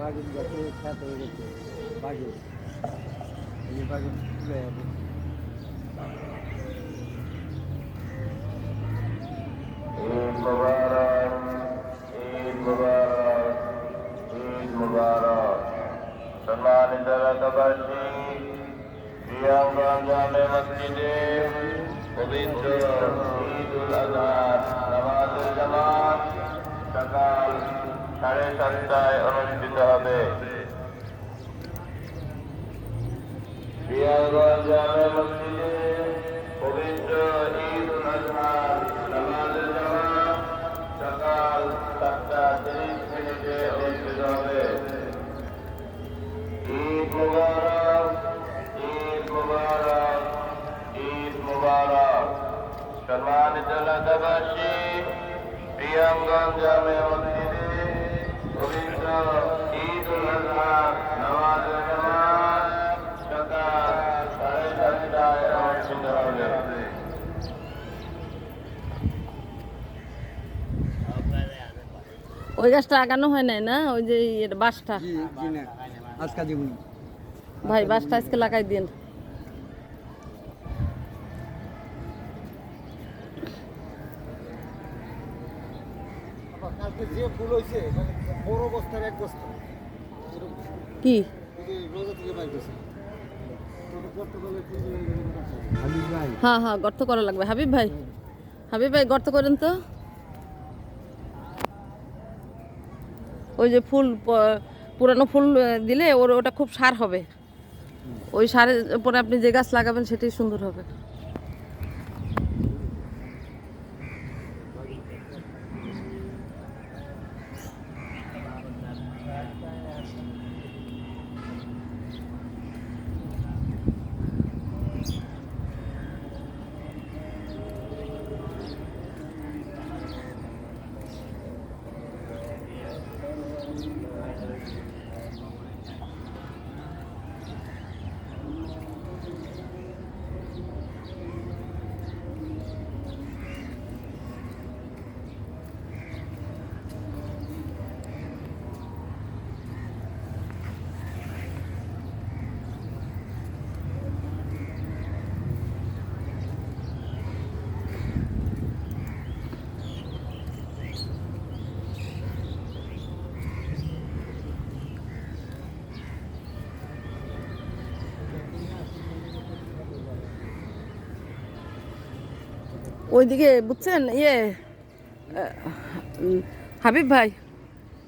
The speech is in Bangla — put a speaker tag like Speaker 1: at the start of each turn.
Speaker 1: বাগিন গেছে খ্যাত হয়ে গেছে বাগিন এই বাগিন তুলে যাবে
Speaker 2: মুবারক ঈদ মুবারক ঈদ উল আজহার নামাজের জামাত সকাল সাড়ে সাতটায় অনুষ্ঠিত হবে। প্রিয়াঙ্গন জামে মসজিদে পবিত্র ঈদ উল আজহার নামাজের জামাত সকাল সাতটা তিরিশ মিনিটে অনুষ্ঠিত হবে। ঈদ সম্মানিত প্রিয়াঙ্গন জামে মসজিদে
Speaker 3: ওই গাছটা আগানো হয় নাই না ওই যে এর বাঁশটা
Speaker 1: জি জি না আজকা জীবনী
Speaker 3: ভাই বাঁশটা আজকে লাগাই দিন
Speaker 1: কালকে যে ফুল হয়েছে মানে বড় বস্তার এক বস্তা।
Speaker 3: কি? হ্যাঁ হ্যাঁ গর্ত করা লাগবে। হাবিব ভাই হাবিব ভাই গর্ত করেন তো। ওই যে ফুল প- পুরানো ফুল দিলে ওর ওটা খুব সার হবে। ওই সারের উপরে আপনি যে গাছ লাগাবেন সেটাই সুন্দর হবে। ওইদিকে বুঝছেন? ইয়ে হাবিব ভাই।